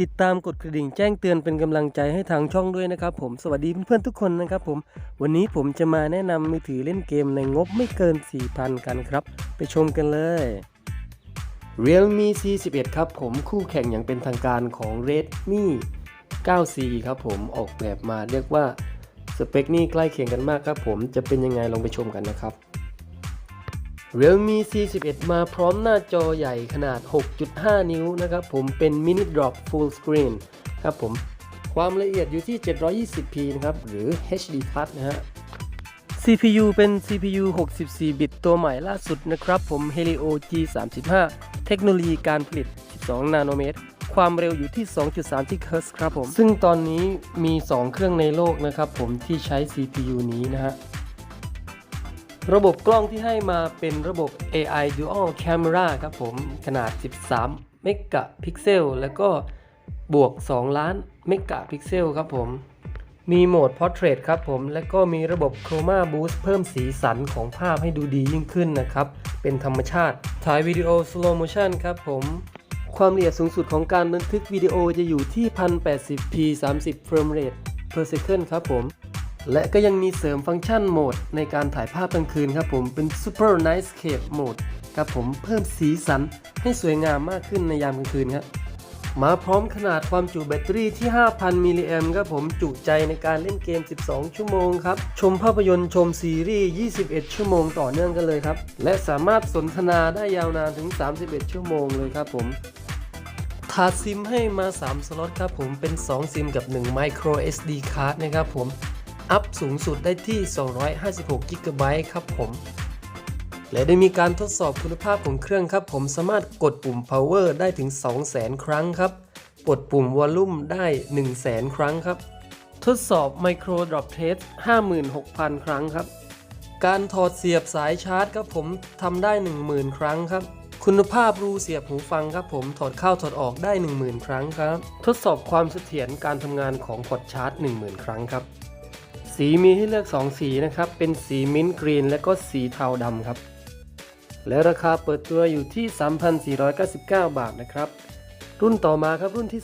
ติดตามกดกระดิ่งแจ้งเตือนเป็นกำลังใจให้ทางช่องด้วยนะครับผมสวัสดีเพื่อนๆทุกคนนะครับผม วันนี้ผมจะมาแนะนำมือถือเล่นเกมในงบไม่เกิน 4,000 กันครับ ไปชมกันเลย Realme C11 ครับผมคู่แข่งอย่างเป็นทางการของ Redmi 9C ครับผมออกแบบมาเรียกว่าสเปคนี่ใกล้เคียงกันมากครับผมจะเป็นยังไงลองไปชมกันนะครับ Realme C11 มาพร้อมหน้าจอใหญ่ขนาด 6.5 นิ้วนะครับผมเป็น Mini Drop Full Screen ครับผมความละเอียดอยู่ที่ 720p นะครับ หรือ HD Plus นะฮะ CPU เป็น CPU 64 บิตตัวใหม่ล่าสุดนะครับผม Helio G35 เทคโนโลยีการผลิต 12 นาโนเมตร ความเร็วอยู่ที่ 2.3 GHz ครับผม ซึ่งตอนนี้มี 2 เครื่องในโลกนะครับผมที่ใช้ CPU นี้นะฮะ ระบบกล้องที่ให้มาเป็นระบบ AI Dual Camera ครับผม ขนาด 13 เมกะพิกเซล แล้วก็บวก 2 ล้านเมกะพิกเซลครับผม มีโหมด Portrait ครับผม และก็มีระบบ Chroma Boost เพิ่มสีสันของภาพให้ดูดียิ่งขึ้นนะครับ เป็นธรรมชาติ ถ่ายวิดีโอ Slow Motion ครับผม ความละเอียดสูงสุดของการบันทึกวิดีโอจะอยู่ที่ 1080p 30 frame rate per second ครับผม และก็ยังมีเสริมฟังก์ชันโหมดในการถ่ายภาพกลางคืนครับผมเป็น Super Night Scape Mode ครับผมเพิ่มสีสันให้สวยงามมากขึ้นในยามกลางคืนครับมาพร้อมขนาดความจุแบตเตอรี่ที่ 5,000 มิลลิแอมป์ครับผมจุใจในการเล่นเกม 12 ชั่วโมงครับ ชมภาพยนตร์ชมซีรีส์ 21 ชั่วโมงต่อเนื่องกันเลยครับ และสามารถสนทนาได้ยาวนานถึง 31 ชั่วโมงเลยครับผมถาดซิมให้มา 3 สล็อตครับผมเป็น 2 ซิมกับ 1 Micro SD card นะครับผม อัพสูงสุดได้ที่ 256 g b ครับผม และได้มีการทดสอบคุณภาพของเครื่องครับ ผมสามารถกดปุ่ม power ได้ถึง 200,000 ครั้งครับ กดปุ่ม volume ได้ 100,000 ครั้งครับ ทดสอบ micro drop test 56,000 ครั้งครับ การถอดเสียบสายชาร์จครับผมทำได้ 10,000 ครั้งครับคุณภาพรูเสียบหูฟังครับผมถอดเข้าถอดออกได้ 10,000 ครั้งครับ ทดสอบความเสถียรการทำงานของพอร์ตชาร์จ 10,000 ครั้งครับ สีมีให้เลือก 2 สีนะครับ เป็นสีมิ้นท์กรีน และก็สีเทาดำครับ และราคาเปิดตัวอยู่ที่ 3,499 บาทนะครับ รุ่นต่อมาครับรุ่นที่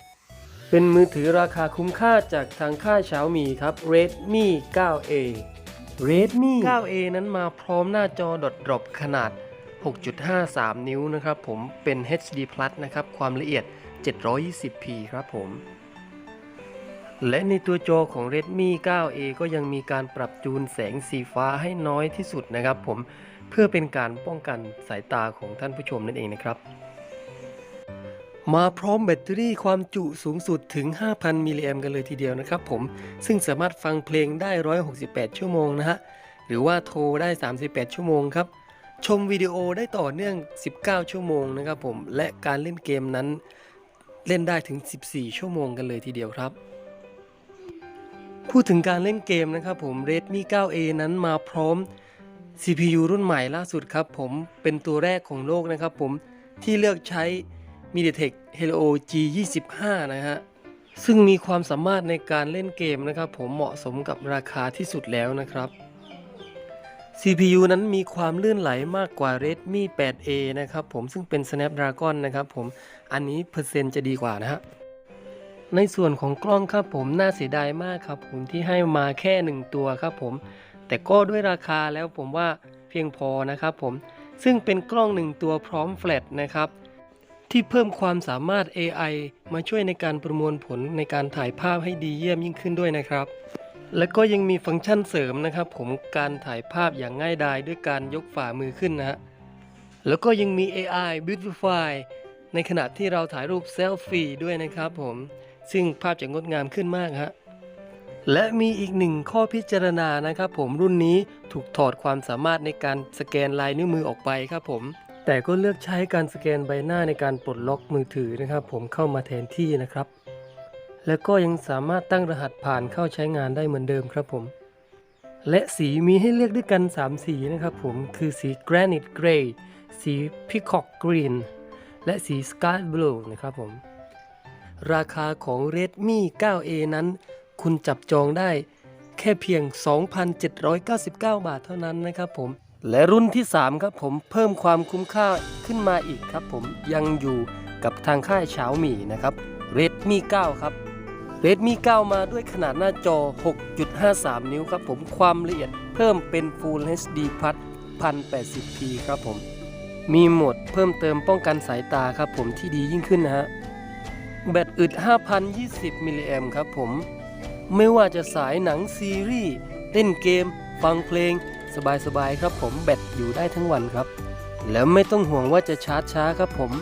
2 เป็นมือถือราคาคุ้มค่าจากทางค่ายเฉามีครับ Redmi 9A Redmi 9A นั้นมาพร้อมหน้าจอดอทดรอปขนาด 6.53 นิ้วนะครับผมเป็น HD Plus นะครับ ความละเอียด 720p ครับผม และในตัวจอของ Redmi 9A ก็ยังมีการปรับจูนแสงสีฟ้าให้น้อยที่สุดนะครับผมเพื่อเป็นการป้องกันสายตาของท่านผู้ชมนั่นเองนะครับ มาพร้อมแบตเตอรี่ความจุสูงสุดถึง 5,000 มิลลิแอมกันเลยทีเดียวนะครับผมซึ่งสามารถฟังเพลงได้ 168 ชั่วโมงนะฮะ หรือว่าโทรได้ 38 ชั่วโมงครับ ชมวิดีโอได้ต่อเนื่อง 19 ชั่วโมงนะครับผมและการเล่นเกมนั้นเล่นได้ถึง 14 ชั่วโมงกันเลยทีเดียวครับ พูดถึงการเล่นเกมนะครับผม Redmi 9A นั้นมาพร้อม CPU รุ่นใหม่ล่าสุดครับผมเป็นตัวแรกของโลกนะครับผมที่เลือกใช้ MediaTek Helio G25 นะฮะซึ่งมีความสามารถในการเล่นเกมนะครับผมเหมาะสมกับราคาที่สุดแล้วนะครับ CPU นั้นมีความลื่นไหลมากกว่า Redmi 8A นะครับผมซึ่งเป็น Snapdragon นะครับผมอันนี้เปอร์เซ็นต์จะดีกว่านะฮะ ในส่วนของกล้องครับผมน่าเสียดายมากครับผมที่ให้มาแค่ 1 ตัวครับผม แต่ก็ด้วยราคาแล้วผมว่าเพียงพอนะครับผมซึ่งเป็นกล้อง 1 ตัวพร้อมแฟลชนะครับที่เพิ่มความสามารถ AI มาช่วยในการประมวลผลในการถ่ายภาพให้ดีเยี่ยมยิ่งขึ้นด้วยนะครับ และก็ยังมีฟังก์ชันเสริมนะครับผมการถ่ายภาพอย่างง่ายดายด้วยการยกฝ่ามือขึ้นนะฮะแล้วก็ยังมี AI Beautify ในขณะที่เราถ่ายรูปเซลฟี่ด้วยนะครับผม ซึ่งภาพจะงดงามขึ้นมากฮะและมีอีกหนึ่งข้อพิจารณานะครับ ผมรุ่นนี้ถูกถอดความสามารถในการสแกนลายนิ้วมือออกไปครับผม แต่ก็เลือกใช้การสแกนใบหน้าในการปลดล็อกมือถือนะครับ ผมเข้ามาแทนที่นะครับ แล้วก็ยังสามารถตั้งรหัสผ่านเข้าใช้งานได้เหมือนเดิมครับผม และสีมีให้เลือกด้วยกัน 3 สีนะครับผมคือสี Granite Gray สี Peacock Green และสี Sky Blue นะครับผม ราคาของ Redmi 9A นั้น คุณจับจองได้แค่เพียง 2,799 บาทเท่านั้นนะครับผม และรุ่นที่ 3 ครับผมเพิ่มความคุ้มค่าขึ้นมาอีกครับผมยังอยู่กับทางค่ายเฉาหมี่นะครับ Redmi 9 ครับ Redmi 9 มาด้วยขนาดหน้าจอ 6.53 นิ้วครับผมความละเอียดเพิ่มเป็น Full HD Plus 1080p ครับผม มีโหมดเพิ่มเติมป้องกันสายตาครับผมที่ดียิ่งขึ้นนะฮะ แบตอึด 5,020 มิลลิแอมครับผม ไม่ว่าจะสายหนังซีรีส์เล่นเกม ฟังเพลง สบายๆครับผมแบตอยู่ได้ทั้งวันครับ แล้วไม่ต้องห่วงว่าจะชาร์จช้าครับผม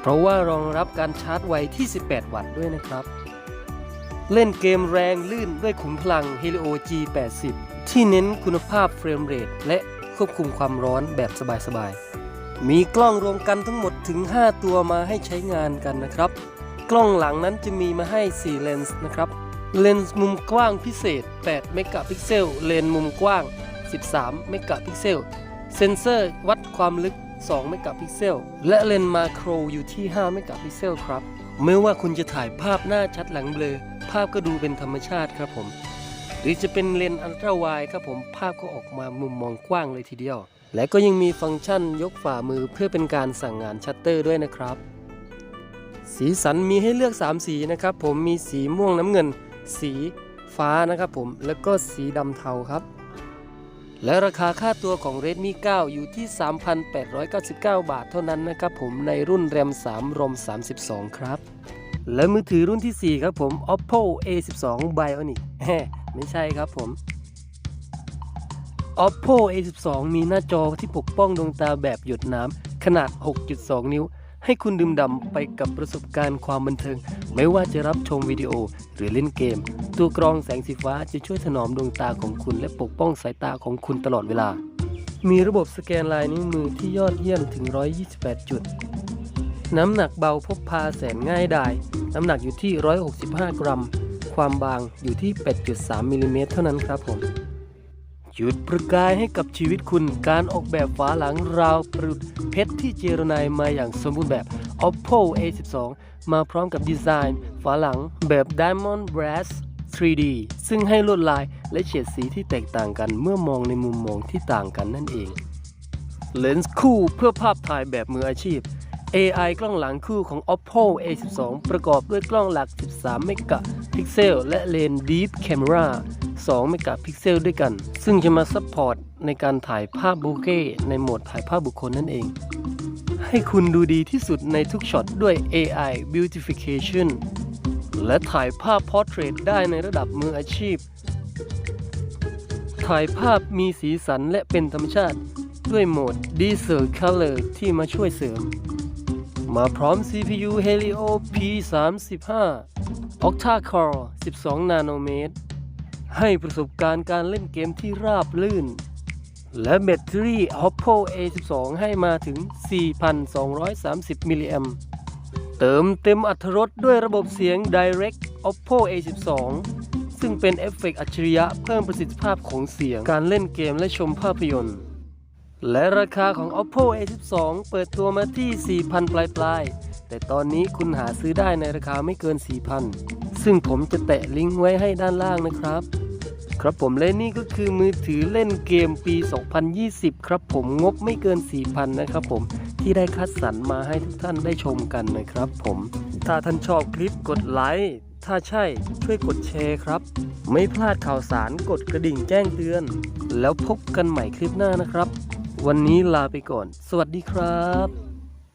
เพราะว่ารองรับการชาร์จไวที่ 18 วัตต์ด้วยนะครับ เล่นเกมแรงลื่นด้วยขุมพลัง Helio G80 ที่เน้นคุณภาพเฟรมเรทและควบคุมความร้อนแบบสบายๆมีกล้องรวมกันทั้งหมดถึง 5 ตัวมาให้ใช้งานกันนะครับ กล้องหลังนั้นจะมีมาให้ 4 เลนส์นะครับ เลนส์มุมกว้างพิเศษ 8 เมกะพิกเซล เลนส์มุมกว้าง 13 เมกะพิกเซล เซนเซอร์วัดความลึก 2 เมกะพิกเซล และเลนส์มาโครอยู่ที่ 5 เมกะพิกเซลครับ ไม่ว่าคุณจะถ่ายภาพหน้าชัดหลังเบลอ ภาพก็ดูเป็นธรรมชาติครับผม หรือจะเป็นเลนส์อัลตราไวครับผม ภาพก็ออกมามุมมองกว้างเลยทีเดียว และก็ยังมีฟังก์ชันยกฝ่ามือเพื่อเป็นการสั่งงานชัตเตอร์ด้วยนะครับ สีสันมีให้เลือก 3 สีนะครับ ผมมีสีม่วงน้ำเงิน สีฟ้านะครับผมแล้วก็สีดำเทาครับ และราคาค่าตัวของ Redmi 9 อยู่ที่ 3,899 บาทเท่านั้นนะครับผมในรุ่น RAM 3 ROM 32 ครับ และมือถือรุ่นที่ 4 ครับผม Oppo A12 Bionic ไม่ใช่ครับผม Oppo A12 มีหน้าจอที่ปกป้องดวงตาแบบหยดน้ำขนาด 6.2 นิ้ว ให้คุณดื่มด่ำไปกับประสบการณ์ความบันเทิง ไม่ว่าจะรับชมวิดีโอหรือเล่นเกม ตัวกรองแสงสีฟ้าจะช่วยถนอมดวงตาของคุณและปกป้องสายตาของคุณตลอดเวลา มีระบบสแกนลายนิ้วมือที่ยอดเยี่ยมถึง 128 จุด น้ำหนักเบาพกพาแสนง่ายดาย น้ำหนักอยู่ที่ 165 กรัม ความบางอยู่ที่ 8.3มิลลิเมตรเท่านั้นครับผม จุดประกายให้กับชีวิตคุณการออกแบบฝาหลังราวประดุจเพชรที่เจรไนายมาอย่างสมบูรณ์แบบ Oppo A12 มาพร้อมกับดีไซน์ฝาหลังแบบ Diamond Brass 3D ซึ่งให้ลวดลายและเฉดสีที่แตกต่างกันเมื่อมองในมุมมองที่ต่างกันนั่นเอง เลนส์คู่เพื่อภาพถ่ายแบบมืออาชีพ AI กล้องหลังคู่ของ Oppo A12 ประกอบด้วยกล้องหลัก 13 เมกะพิกเซล และเลนส์ Deep Camera 2 เมกะพิกเซลด้วยกัน ซึ่งจะมาซัพพอร์ตในการถ่ายภาพบูเก้ในโหมดถ่ายภาพบุคคลนั่นเอง ให้คุณดูดีที่สุดในทุกช็อตด้วย AI Beautification และถ่ายภาพ Portrait ได้ในระดับมืออาชีพ ถ่ายภาพมีสีสันและเป็นธรรมชาติด้วยโหมด Diesel Color ที่มาช่วยเสริม มาพร้อม CPU Helio P35 Octa Core 12 นาโนเมตร ให้ประสบการณ์การเล่นเกมที่ราบลื่น และแบตเตอรี่ Oppo A12 ให้มาถึง 4,230 มิลลิแอมป์เติมเต็มอัตรถรสด้วยระบบเสียง Direct Oppo A12 ซึ่งเป็นเอฟเฟกต์อัจฉริยะเพิ่มประสิทธิภาพของเสียง การเล่นเกมและชมภาพยนตร์ และราคาของ Oppo A12 เปิดตัวมาที่ 4,000 ปลายปลายๆแต่ตอนนี้คุณหาซื้อได้ในราคาไม่เกิน 4,000 ซึ่งผมจะแตะลิงก์ไว้ให้ด้านล่างนะครับ ครับผมและนี่ก็คือมือถือเล่นเกมปี 2020 ครับผมงบไม่เกิน 4,000 นะครับผมที่ได้คัดสรรมาให้ทุกท่านได้ชมกันนะครับผมถ้าท่านชอบคลิปกดไลค์ถ้าใช่ช่วยกดแชร์ครับ ไม่พลาดข่าวสารกดกระดิ่งแจ้งเตือน แล้วพบกันใหม่คลิปหน้านะครับ วันนี้ลาไปก่อน สวัสดีครับ